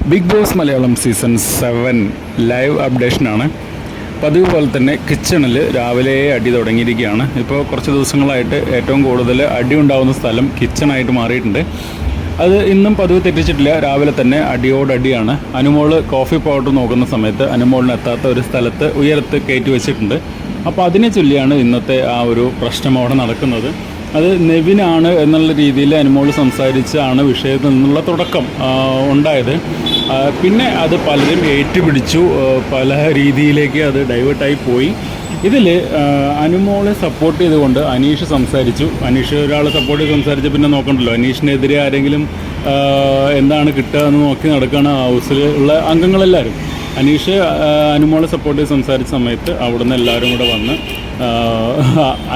Bigg Boss Malayalam season seven live അപ്ഡേഷനാണ്. പതിവ് പോലെ തന്നെ കിച്ചണിൽ രാവിലെ അടി തുടങ്ങിയിരിക്കുകയാണ്. ഇപ്പോൾ കുറച്ച് ദിവസങ്ങളായിട്ട് ഏറ്റവും കൂടുതൽ അടി ഉണ്ടാകുന്ന സ്ഥലം കിച്ചണായിട്ട് മാറിയിട്ടുണ്ട്. അത് ഇന്നും പതിവ് തെറ്റിച്ചിട്ടില്ല. രാവിലെ തന്നെ അടിയോടടിയാണ് അനുമോൾ കോഫി പൗഡർ നോക്കുന്ന സമയത്ത് അനുമോളിന് എത്താത്ത ഒരു സ്ഥലത്ത് ഉയരത്ത് കയറ്റി വെച്ചിട്ടുണ്ട്. അപ്പോൾ അതിനെ ചൊല്ലിയാണ് ഇന്നത്തെ ആ ഒരു പ്രശ്നം അവിടെ നടക്കുന്നത്. അത് നെവിനാണ് എന്നുള്ള രീതിയിൽ അനുമോൾ സംസാരിച്ചാണ് വിഷയത്തിൽ നിന്നുള്ള തുടക്കം ഉണ്ടായത്. പിന്നെ അത് പലരും ഏറ്റുപിടിച്ചു പല രീതിയിലേക്ക് അത് ഡൈവേർട്ടായി പോയി. ഇതിൽ അനുമോളെ സപ്പോർട്ട് ചെയ്തുകൊണ്ട് അനീഷ് സംസാരിച്ചു. അനീഷ് ഒരാളെ സപ്പോർട്ട് ചെയ്ത് സംസാരിച്ച പിന്നെ നോക്കണ്ടല്ലോ. അനീഷിനെതിരെ ആരെങ്കിലും എന്താണ് കിട്ടുക എന്ന് നോക്കി നടക്കുകയാണ് ഹൗസിൽ ഉള്ള അംഗങ്ങളെല്ലാവരും. അനീഷ് അനുമോളെ സപ്പോർട്ട് ചെയ്ത് സംസാരിച്ച സമയത്ത് അവിടുന്ന് എല്ലാവരും കൂടെ വന്ന്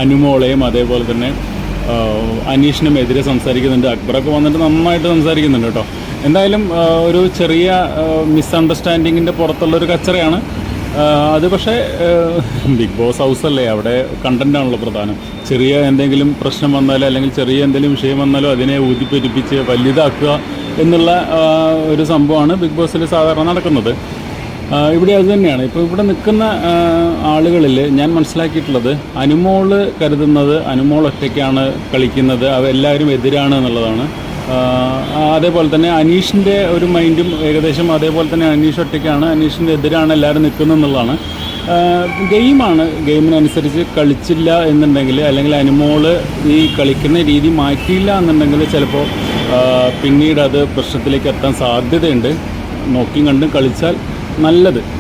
അനുമോളെയും അതേപോലെ തന്നെ അനീഷിനും എതിരെ സംസാരിക്കുന്നുണ്ട്. അക്ബറൊക്കെ വന്നിട്ട് നന്നായിട്ട് സംസാരിക്കുന്നുണ്ട് കേട്ടോ. എന്തായാലും ഒരു ചെറിയ മിസ്അണ്ടർസ്റ്റാൻഡിങ്ങിന്റെ പുറത്തുള്ളൊരു കച്ചറയാണ്. അത് പക്ഷേ ബിഗ് ബോസ് ഹൗസ് അല്ലേ അവിടെ കണ്ടന്റാണല്ലോ പ്രധാനം. ചെറിയ എന്തെങ്കിലും പ്രശ്നം വന്നാലോ അല്ലെങ്കിൽ ചെറിയ എന്തെങ്കിലും വിഷയം വന്നാലോ അതിനെ ഊതിപ്പെരിപ്പിച്ച് വലുതാക്കുക എന്നുള്ള ഒരു സംഭവമാണ് ബിഗ് ബോസിൽ സാധാരണ നടക്കുന്നത്. ഇവിടെ അത് തന്നെയാണ്. ഇപ്പോൾ ഇവിടെ നിൽക്കുന്ന ആളുകളിൽ ഞാൻ മനസ്സിലാക്കിയിട്ടുള്ളത് അനുമോൾ കരുതുന്നത് അനുമോൾ ഒറ്റയ്ക്കാണ് കളിക്കുന്നത് അവരെല്ലാവരും എതിരാണ് എന്നുള്ളതാണ്. അതേപോലെ തന്നെ അനീഷിന്റെ ഒരു മൈൻഡും ഏകദേശം അതേപോലെ തന്നെ അനീഷ് ഒറ്റയ്ക്കാണ് അനീഷിന്റെ എതിരാണ് എല്ലാവരും നിൽക്കുന്നത് എന്നുള്ളതാണ്. ഗെയിമാണ്. ഗെയിമിനനുസരിച്ച് കളിച്ചില്ല എന്നുണ്ടെങ്കിൽ അല്ലെങ്കിൽ അനുമോൾ ഈ കളിക്കുന്ന രീതി മാറ്റിയില്ല എന്നുണ്ടെങ്കിൽ ചിലപ്പോൾ പിന്നീട് അത് പ്രശ്നത്തിലേക്ക് എത്താൻ സാധ്യതയുണ്ട്. നോക്കിയും കണ്ടും കളിച്ചാൽ നല്ലത്.